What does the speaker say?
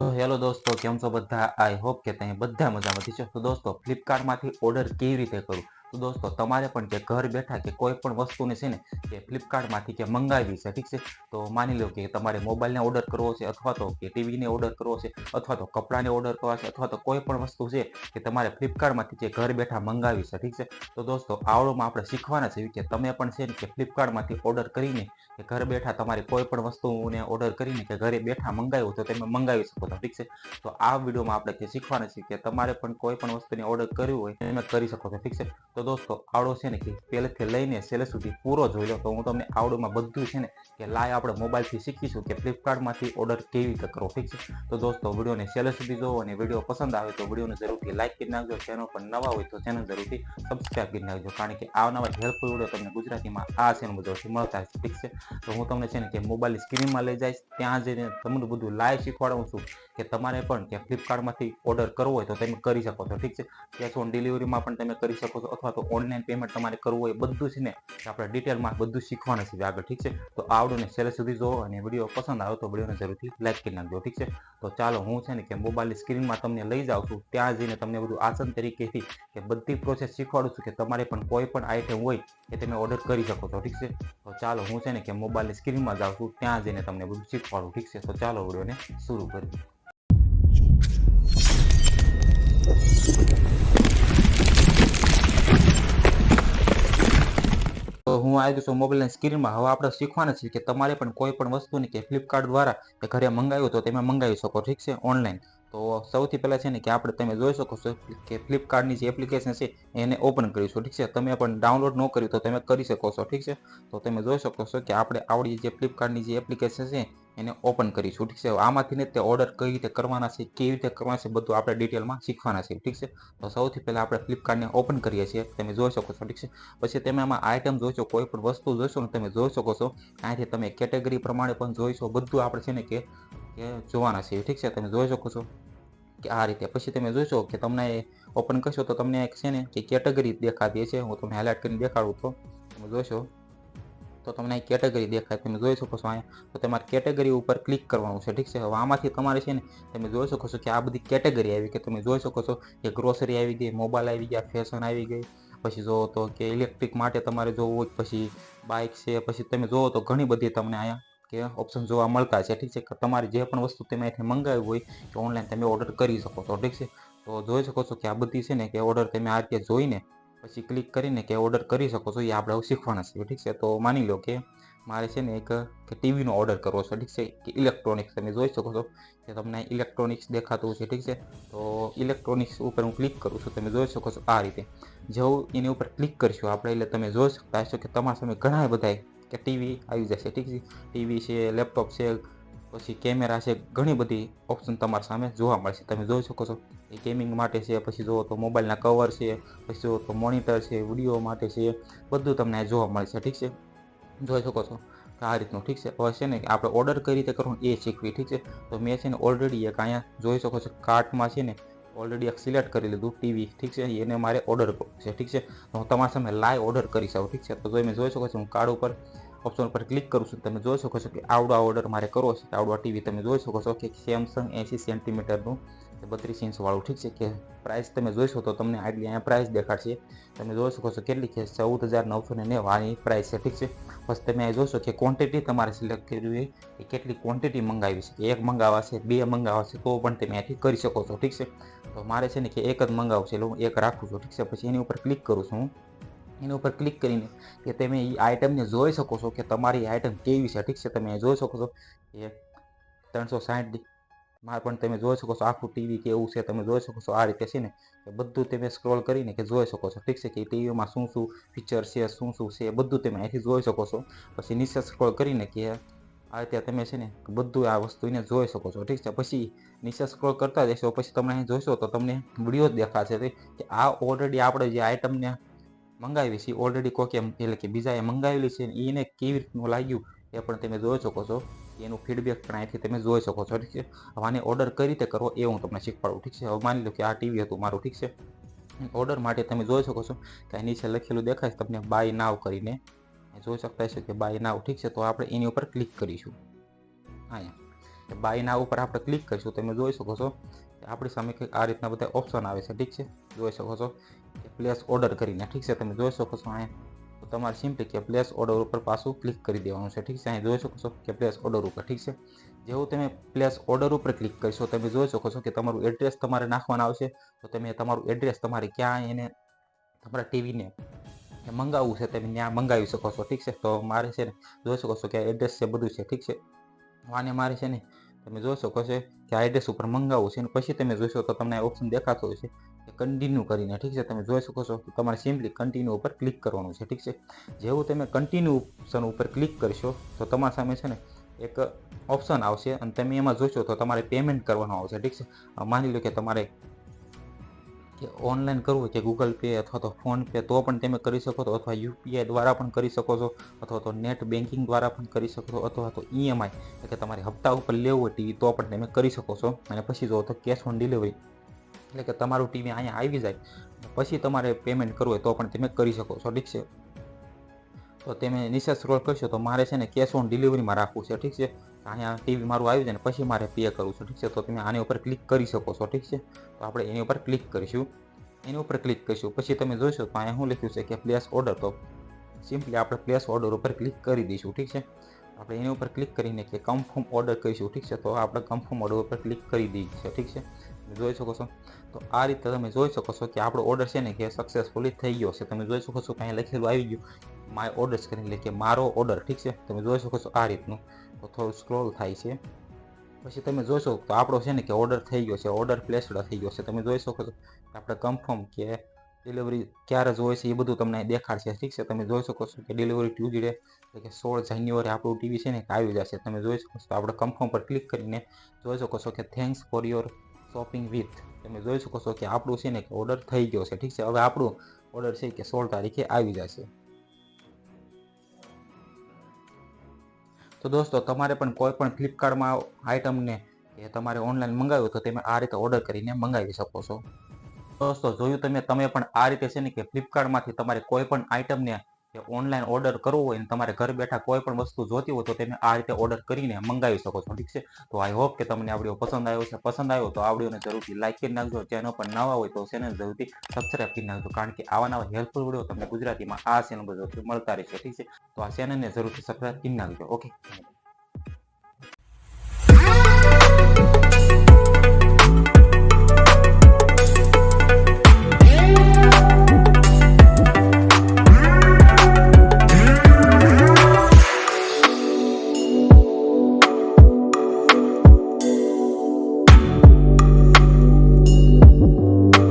તો હેલો દોસ્તો, કેમ છો બધા? આઈ હોપ કે તમે બધા મજામાંથી છો? તો દોસ્તો ફ્લિપકાર્ટમાંથી ઓર્ડર કેવી રીતે કરું? તો દોસ્તો, તમારે પણ કે ઘર બેઠા કે કોઈ પણ વસ્તુને છે ને, કે ફ્લિપકાર્ટમાંથી કે મંગાવી છે, ઠીક છે? તો માની લો કે તમારે મોબાઈલને ઓર્ડર કરવો છે અથવા તો કે ટીવીને ઓર્ડર કરવો છે અથવા તો કપડાને ઓર્ડર કરવા છે અથવા તો કોઈ પણ વસ્તુ છે કે તમારે ફ્લિપકાર્ટમાંથી કે ઘર બેઠા મંગાવી છે, ઠીક છે? તો દોસ્તો, આવડોમાં આપણે શીખવાના છે કે તમે પણ છે ને કે ફ્લિપકાર્ટમાંથી ઓર્ડર કરીને કે ઘર બેઠા તમારે કોઈ પણ વસ્તુને ઓર્ડર કરીને કે ઘરે બેઠા મંગાવ્યું તો તમે મંગાવી શકો છો, ઠીક છે? તો આ વિડીયોમાં આપણે જે શીખવાના છે કે તમારે પણ કોઈ પણ વસ્તુને ઓર્ડર કર્યું હોય તમે કરી શકો છો, ઠીક છે? તો દોસ્તો આવડો છે ને કે પહેલેથી લઈને છેલ્લે સુધી પૂરો જોઈ લો. તો હું તમને આવડોમાં બધું છે ને કે લાઈવ આપણે મોબાઈલથી શીખીશું કે ફ્લિપકાર્ટમાંથી ઓર્ડર કેવી રીતે કરવો, ઠીક છે? તો દોસ્તો, વિડીયોને છેલ્લે સુધી જોવો અને વીડિયો પસંદ આવે તો વિડીયોને જરૂરથી લાઈક કરી નાખજો. ચેનલ પર નવા હોય તો ચેનલ જરૂરથી સબસ્ક્રાઈબ કરી નાખજો. કારણ કે આવનારા હેલ્પફુલ વીડિયો તમને ગુજરાતીમાં આ ચેનલ બધોથી મળતા હશે, ઠીક છે? તો હું તમને છે ને કે મોબાઈલની સ્ક્રીનમાં લઈ જઈશ. ત્યાં જઈને તમને બધું લાઈવ શીખવાડું છું કે તમારે પણ કે ફ્લિપકાર્ટમાંથી ઓર્ડર કરવો હોય તો તમે કરી શકો છો, ઠીક છે? કેશ ઓન ડિલિવરીમાં પણ તમે કરી શકો છો અથવા તો ઓનલાઈન પેમેન્ટ તમારે કરવું હોય બધું છે ને આપણે ડિટેલમાં બધું શીખવાના છે. આગળ ઠીક છે? તો આવડો ને છેલ્લે સુધી જોવો અને વીડિયો પસંદ આવે તો વિડીયોને જરૂરથી લાઈક કરી નાખજો. ઠીક છે? તો ચાલો હું છે ને કે મોબાઈલની સ્ક્રીનમાં તમને લઈ જાઉં છું. ત્યાં જઈને તમને બધું આસન તરીકેથી કે બધી પ્રોસેસ શીખવાડું છું કે તમારે પણ કોઈ પણ આઈટમ હોય એ તમે ઓર્ડર કરી શકો છો. ઠીક છે? તો ચાલો હું છે ને કે મોબાઈલની સ્ક્રીનમાં જાઉં છું. ત્યાં જઈને તમને બધું શીખવાડું. ઠીક છે? તો ચાલો વિડીયોને શરૂ કરીએ. હું આવી છું મોબાઈલની સ્ક્રીનમાં હવે આપણે શીખવાના છીએ કે તમારે પણ કોઈ પણ વસ્તુની કે ફ્લિપકાર્ટ દ્વારા કે ઘરે મંગાવ્યું તો તમે મંગાવી શકો. ઠીક છે? ઓનલાઈન તો સૌથી પહેલાં છે ને કે આપણે તમે જોઈ શકો છો કે ફ્લિપકાર્ટની જે એપ્લિકેશન છે, એને ઓપન કરીશું, ઠીક છે? તમે પણ ડાઉનલોડ ન કર્યું તો તમે કરી શકો છો, ઠીક છે? તો તમે જોઈ શકો છો કે આપણે આવડી જે ફ્લિપકાર્ટની જે એપ્લિકેશન છે, એને ઓપન કરીશું, ઠીક છે? આમાંથી ને તે ઓર્ડર કઈ રીતે કરવાના છે, કેવી રીતે કરવાના છે, બધું આપણે ડિટેલમાં શીખવાના છે, ઠીક છે? તો સૌથી પહેલાં આપણે ફ્લિપકાર્ટને ઓપન કરીએ છીએ, તમે જોઈ શકો છો, ઠીક છે? પછી તમે આમાં આઈટમ જોઈશો કોઈ પણ વસ્તુ જોઈશો ને તમે જોઈ શકો છો. અહીંથી તમે કેટેગરી પ્રમાણે પણ જોઈશો બધું આપણે છે ને કે જોવાના છે, ઠીક છે? તમે જોઈ શકો છો. કે આ રીતે. પછી તમે જોશો કે તમને ઓપન કરશો તો તમને એક છે ને કે કેટેગરી દેખાતી છે હું તમને હાઇલાઇટ કરીને દેખાડું તો. તમે જોઈશો તો તમને કેટેગરી દેખાય. તમે જોઈ શકો છો અહીંયા. તો તમારે કેટેગરી ઉપર ક્લિક કરવાનું છે. ઠીક છે? હવે આમાંથી તમારે છે ને તમે જોઈ શકો છો કે આ બધી કેટેગરી આવી કે તમે જોઈ શકો છો કે ગ્રોસરી આવી ગઈ મોબાઈલ આવી ગયા ફેશન આવી ગઈ. પછી જોવો તો કે ઇલેક્ટ્રિક માટે તમારે જોવું હોય. પછી બાઇક છે. પછી તમે જોવો તો ઘણી બધી તમને અહીંયા કે ઓપ્શન જોવા મળતા છે. ઠીક છે? કે તમારી જે પણ વસ્તુ તમે અહીંથી મંગાવી હોય કે ઓનલાઈન તમે ઓર્ડર કરી શકો છો. ઠીક છે? તો જોઈ શકો છો કે આ બધી છે ને કે ઓર્ડર તમે આ રીતે જોઈને પછી ક્લિક કરીને કે ઓર્ડર કરી શકો છો. એ આપણે શીખવાના છે ઠીક છે? તો માની લો કે મારે છે ને એક ટીવીનો ઓર્ડર કરવો છે. ઠીક છે? કે ઇલેક્ટ્રોનિક્સ તમે જોઈ શકો છો કે તમને ઇલેક્ટ્રોનિક્સ દેખાતું છે. ઠીક છે? તો ઇલેક્ટ્રોનિક્સ ઉપર હું ક્લિક કરું છું. તમે જોઈ શકો છો આ રીતે. જેવું એની ઉપર ક્લિક કરશો આપણે એટલે તમે જોઈ શકતા હશો કે તમારા સામે ઘણા બધા કે ટીવી આવી જશે, ઠીક છે? ટીવી છે, લેપટોપ છે, પછી કેમેરા છે, ઘણી બધી ઓપ્શન તમારા સામે જોવા મળશે. તમે જોઈ શકો છો. એ ગેમિંગ માટે છે, પછી જુઓ તો મોબાઈલના કવર છે, પછી જુઓ તો મોનિટર છે વીડિયો માટે છે, બધું તમને જોવા મળશે, ઠીક છે? જોઈ શકો છો. આ રીતનું, ઠીક છે? હવે છે ને, આપણે ઓર્ડર કઈ રીતે કરવું એ શીખવી, ઠીક છે? તો મેં છે ને ઓલરેડી એક અહીંયા જોઈ શકો છો કાર્ટમાં છે ને ઓલરેડી એક સિલેક્ટ કરી લીધું ટીવી. ઠીક છે? એને મારે ઓર્ડર છે. ઠીક છે? હું તમારા સામે લાઈવ ઓર્ડર કરી શકું. ઠીક છે? તો તમે જોઈ શકો છો, હું કાર્ડ ઉપર ઓપ્શન ઉપર ક્લિક કરું છું. તમે જોઈ શકો છો કે આવડો ઓર્ડર મારે કરવો છે. આવડો ટીવી તમે જોઈ શકો છો કે સેમસંગ એંસી સેન્ટીમીટરનું બત્રીસ ઇંચવાળું ઠીક છે કે પ્રાઇસ તમે જોઈશો તો તમને આટલી અહીંયા પ્રાઇસ દેખાડશે. તમે જોઈ શકો છો કેટલી છે ચૌદ હજાર નવસો ને નેવાની પ્રાઇસ છે. ઠીક છે? પછી તમે અહીં જોશો કે ક્વોન્ટિટી તમારે સિલેક્ટ કરવી કે કેટલી ક્વોન્ટિટી મંગાવી છે. એક મંગાવવા છે, બે મંગાવવા છે, તો પણ તમે અહીંથી કરી શકો છો. ઠીક છે? તો મારે છે ને કે એક જ મંગાવવું છે એટલે હું એક રાખું છું, ઠીક છે? પછી એની ઉપર ક્લિક કરું છું હું. એની ઉપર ક્લિક કરીને કે તમે એ આઈટમને જોઈ શકો છો કે તમારી આઈટમ કેવી છે, ઠીક છે? તમે જોઈ શકો છો. કે ત્રણસો સાઠમાં પણ તમે જોઈ શકો છો, આખું ટીવી કેવું છે, તમે જોઈ શકો છો, આ રીતે છે ને? કે બધું તમે સ્ક્રોલ કરીને કે જોઈ શકો છો, ઠીક છે? કે ટીવીમાં શું શું ફીચર છે, શું શું છે બધું તમે અહીંથી જોઈ શકો છો. પછી નીચે સ્ક્રોલ કરીને કે આ રીતે તમે છે ને બધું આ વસ્તુ એને જોઈ શકો છો. ઠીક છે? પછી નીચે સ્ક્રોલ કરતા જશો, પછી તમે અહીં જોશો તો તમને વીડિયો જ દેખાશે કે આ ઓલરેડી આપણે જે આઈટમને મંગાવી છે ઓલરેડી કોકે એટલે કે બીજાએ મંગાવેલી છે એને કેવી રીતનું લાગ્યું એ પણ તમે જોઈ શકો છો. એનું ફીડબેક પણ અહીંથી તમે જોઈ શકો છો. ઠીક છે? હવે આને ઓર્ડર કઈ રીતે કરવો એ હું તમને શીખવાડું. ઠીક છે? હવે માની લો કે આ ટીવી હતું મારું. ઠીક છે? ઓર્ડર માટે તમે જોઈ શકો છો કે નીચે લખેલું દેખાય તમને બાય નાવ કરીને. જોઈ શકતા છે કે બાય નાવ ઠીક છે, તો આપણે એની ઉપર ક્લિક કરીશું. અહીંયા. બાય નાવ ઉપર આપણે ક્લિક કરીશું, તમે જોઈ શકો છો કે આપણી સામે કંઈક આ રીતના બધા ઓપ્શન આવે છે, ઠીક છે? જોઈ શકો છો કે પ્લેસ ઓર્ડર કરીને, ઠીક છે? તમે જોઈ શકો છો અહીંયા. તો તમારે સિમ્પલી કે પ્લેસ ઓર્ડર ઉપર પાછું ક્લિક કરી દેવાનું છે, ઠીક છે? અહીં જોઈ શકો છો કે પ્લેસ ઓર્ડર ઉપર, ઠીક છે? જેવું તમે પ્લેસ ઓર્ડર ઉપર ક્લિક કરશો, તમે જોઈ શકો છો કે તમારું એડ્રેસ તમારે નાખવાનું આવશે. તો તમે તમારું એડ્રેસ તમારે ક્યાં એને તમારા ટીવીને મંગાવવું છે તમે ત્યાં મંગાવી શકો છો, ઠીક છે? તો મારે છે ને જોઈ શકો છો કે એડ્રેસ છે બધું છે, ઠીક છે? આને મારે છે ને તમે જોઈ શકો છો કે આ એડ્રેસ ઉપર મંગાવવું છે અને પછી તમે જોશો તો તમને ઓપ્શન દેખાતો છે કે કન્ટિન્યુ કરીને, ઠીક છે? તમે જોઈ શકો છો કે તમારે સિમ્પલી કન્ટિન્યુ ઉપર ક્લિક કરવાનું છે, ઠીક છે? જેવું તમે કન્ટિન્યુ ઓપ્શન ઉપર ક્લિક કરશો તો તમારા સામે છે ને એક ઓપ્શન આવશે અને તમે એમાં જોશો તો તમારે પેમેન્ટ કરવાનું આવશે, ઠીક છે? માની લો કે તમારે કે ઓનલાઈન કરવું કે ગૂગલ પે અથવા તો ફોનપે તો પણ તમે કરી શકો છો અથવા યુપીઆઈ દ્વારા પણ કરી શકો છો અથવા તો નેટ બેન્કિંગ દ્વારા પણ કરી શકો છો અથવા તો ઈએમઆઈ એટલે કે તમારે હપ્તા ઉપર લેવું હોય ટીવી તો પણ તમે કરી શકો છો. અને પછી જો તો કેશ ઓન ડિલિવરી એટલે કે તમારું ટીવી અહીંયા આવી જાય પછી તમારે પેમેન્ટ કરવું હોય તો પણ તમે કરી શકો છો, ઠીક છે? તો તમે નીચે સ્ક્રોલ કરશો તો મારે છે ને કેશ ઓન ડિલિવરીમાં રાખવું છે, ઠીક છે? અહીંયા ટીવી મારું આવી જાય ને પછી મારે પે કરવું છે, ઠીક છે? તો તમે આની ઉપર ક્લિક કરી શકો છો, ઠીક છે? તો આપણે એની ઉપર ક્લિક કરીશું. એની ઉપર ક્લિક કરીશું. પછી તમે જોશો તો અહીંયા શું લખ્યું છે કે પ્લેસ ઓર્ડર તો સિમ્પલી આપણે પ્લેસ ઓર્ડર ઉપર ક્લિક કરી દઈશું, ઠીક છે? આપણે એની ઉપર ક્લિક કરીને કે કન્ફર્મ ઓર્ડર કરીશું, ઠીક છે? તો આપણે કન્ફર્મ ઓર્ડર ઉપર ક્લિક કરી દઈએ છે ઠીક છે? તમે જોઈ શકો છો? તો આ રીતે તમે જોઈ શકો છો કે આપણો ઓર્ડર છે ને કે સક્સેસફુલી થઈ ગયો છે. તમે જોઈ શકો છો કે અહીંયા લખેલું આવી ગયું. માય ઓર્ડર્સ કરીને એટલે કે મારો ઓર્ડર ઠીક છે? તમે જોઈ શકો છો આ રીતનું. તો થોડું સ્ક્રોલ થાય છે. પછી તમે જોશો તો આપણો છે ને કે ઓર્ડર થઈ ગયો છે ઓર્ડર પ્લેસડ થઈ ગયો છે. તમે જોઈ શકો છો આપણે કન્ફર્મ કે ડિલિવરી ક્યારે જ હોય છે, એ બધું તમને દેખાડશે, ઠીક છે? તમે જોઈ શકો છો કે ડિલિવરી ટ્યુઝડે એટલે કે સોળ જાન્યુઆરી આપણું ટીવી છે ને કે આવી જશે. તમે જોઈ શકો છો આપણે કન્ફર્મ પર ક્લિક કરીને જોઈ શકો છો કે thanks for your shopping with તમે જોઈ શકો છો કે આપણું છે ને કે ઓર્ડર થઈ ગયો છે, ઠીક છે? હવે આપણું ઓર્ડર છે કે સોળ તારીખે આવી જશે. તો દોસ્તો, તમારે પણ કોઈ પણ ફ્લિપકાર્ટમાં આઇટમને કે તમારે ઓનલાઈન મંગાવ્યું તો તમે આ રીતે ઓર્ડર કરીને મંગાવી શકો છો. દોસ્તો, જોયું તમે તમે પણ આ રીતે છે ને કે ફ્લિપકાર્ટમાંથી તમારે કોઈ પણ આઇટમને કે ઓનલાઈન ઓર્ડર કરવો હોય ને તમારે ઘર બેઠા કોઈ પણ વસ્તુ જોતી હોય તો તમે આ રીતે ઓર્ડર કરીને મંગાવી શકો છો. ઠીક છે? તો આઈ હોપ કે તમને આ પસંદ આવ્યો છે. પસંદ આવ્યો તો આ વિડીયોને જરૂરથી લાઈક કરી નાખજો. ચેનલ પર નવા હોય તો ચેનલ જરૂરથી સબસ્ક્રાઈબ કરી નાખજો. કારણ કે આવા નવા હેલ્પફુલ વીડિયો તમને ગુજરાતીમાં આ ચેનલ પર જરૂરથી મળતા રહેશે. ઠીક છે? તો આ ચેનલને જરૂરથી સબસ્ક્રાઈબ કરી નાખજો. ઓકે